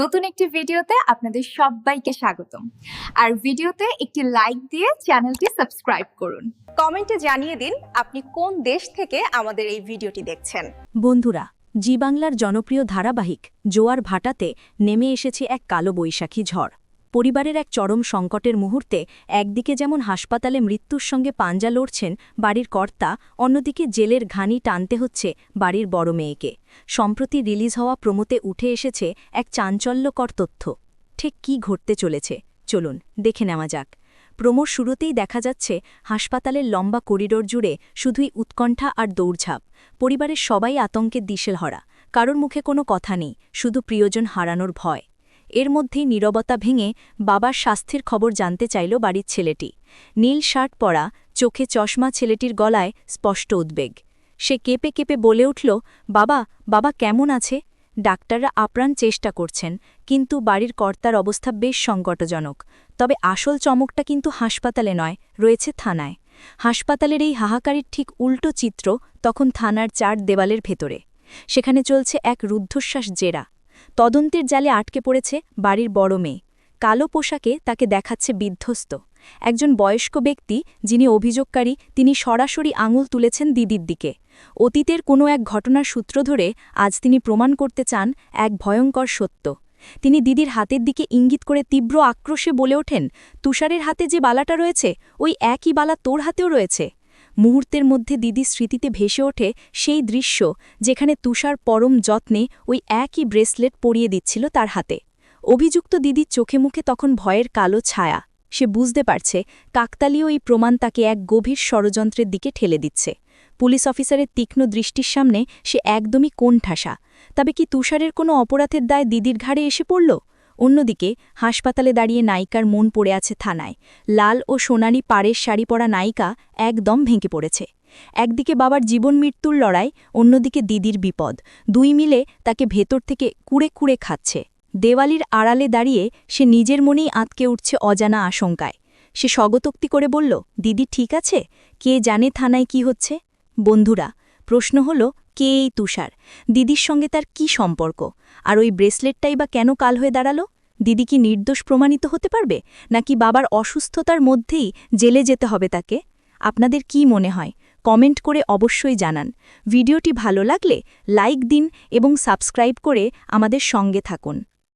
নতুন একটি ভিডিওতে আপনাদের সবাইকে স্বাগতম। আর ভিডিওতে একটি লাইক দিয়ে চ্যানেলটি সাবস্ক্রাইব করুন। কমেন্টে জানিয়ে দিন আপনি কোন দেশ থেকে আমাদের এই ভিডিওটি দেখছেন। বন্ধুরা, জি বাংলার জনপ্রিয় ধারাবাহিক জোয়ার ভাটাতে নেমে এসেছে এক কালো বৈশাখী ঝড়। পরিবারের এক চরম সংকটের মুহূর্তে একদিকে যেমন হাসপাতালে মৃত্যুর সঙ্গে পাঞ্জা লড়ছেন বাড়ির কর্তা, অন্যদিকে জেলের ঘানি টানতে হচ্ছে বাড়ির বড় মেয়েকে। সম্প্রতি রিলিজ হওয়া প্রমোতে উঠে এসেছে এক চাঞ্চল্যকর তথ্য। ঠিক কি ঘটতে চলেছে? চলুন, দেখে নেওয়া যাক। প্রমোর শুরুতেই দেখা যাচ্ছে হাসপাতালের লম্বা করিডোর জুড়ে শুধুই উৎকণ্ঠা আর দৌড়ঝাঁপ। পরিবারের সবাই আতঙ্কের দিশেলহরা। কারোর মুখে কোনো কথা নেই, শুধু প্রিয়জন হারানোর ভয়। এর মধ্যেই নীরবতা ভেঙে বাবার স্বাস্থ্যের খবর জানতে চাইল বাড়ির ছেলেটি। নীল শার্ট পরা, চোখে চশমা ছেলেটির গলায় স্পষ্ট উদ্বেগ। সে কেঁপে কেঁপে বলে উঠল, বাবা বাবা কেমন আছে? ডাক্তাররা আপ্রাণ চেষ্টা করছেন, কিন্তু বাড়ির কর্তার অবস্থা বেশ সংকটজনক। তবে আসল চমকটা কিন্তু হাসপাতালে নয়, রয়েছে থানায়। হাসপাতালের এই হাহাকারির ঠিক উল্টো চিত্র তখন থানার চার দেওয়ালের ভেতরে। সেখানে চলছে এক রুদ্ধশ্বাস জেরা। তদন্তের জালে আটকে পড়েছে বাড়ির বড় মেয়ে। কালো পোশাকে তাকে দেখাচ্ছে বিধ্বস্ত। একজন বয়স্ক ব্যক্তি, যিনি অভিযোগকারী, তিনি সরাসরি আঙুল তুলেছেন দিদির দিকে। অতীতের কোনো এক ঘটনার সূত্র ধরে আজ তিনি প্রমাণ করতে চান এক ভয়ঙ্কর সত্য। তিনি দিদির হাতের দিকে ইঙ্গিত করে তীব্র আক্রোশে বলে ওঠেন, তুষারের হাতে যে বালাটা রয়েছে, ওই একই বালা তোর হাতেও রয়েছে। মুহূর্তের মধ্যে দিদির স্মৃতিতে ভেসে ওঠে সেই দৃশ্য, যেখানে তুষার পরম যত্নে ওই একই ব্রেসলেট পরিয়ে দিচ্ছিল তার হাতে। অভিযুক্ত দিদির চোখে মুখে তখন ভয়ের কালো ছায়া। সে বুঝতে পারছে, কাকতালীয় এই প্রমাণ তাকে এক গভীর ষড়যন্ত্রের দিকে ঠেলে দিচ্ছে। পুলিশ অফিসারের তীক্ষ্ণ দৃষ্টির সামনে সে একদমই কোণঠাসা। তবে কি তুষারের কোনো অপরাধের দায় দিদির ঘাড়ে এসে পড়ল? অন্যদিকে, হাসপাতালে দাঁড়িয়ে নায়িকার মন পড়ে আছে থানায়। লাল ও সোনালি পাড়ের শাড়ি পরা নায়িকা একদম ভেঙে পড়েছে। একদিকে বাবার জীবন মৃত্যুর লড়াই, অন্যদিকে দিদির বিপদ। দুই মিলে তাকে ভেতর থেকে কুড়ে কুড়ে খাচ্ছে। দেওয়ালির আড়ালে দাঁড়িয়ে সে নিজের মনেই আঁতকে উঠছে অজানা আশঙ্কায়। সে স্বগতোক্তি করে বলল, দিদি ঠিক আছে? কে জানে থানায় কি হচ্ছে? বন্ধুরা, প্রশ্ন হল, কে এই তুষার? দিদির সঙ্গে তার কি সম্পর্ক? আর ওই ব্রেসলেটটাই বা কেন কাল হয়ে দাঁড়াল? দিদি কি নির্দোষ প্রমাণিত হতে পারবে? নাকি বাবার অসুস্থতার মধ্যেই জেলে যেতে হবে তাকে? আপনাদের কি মনে হয়? কমেন্ট করে অবশ্যই জানান। ভিডিওটি ভালো লাগলে লাইক দিন এবং সাবস্ক্রাইব করে আমাদের সঙ্গে থাকুন।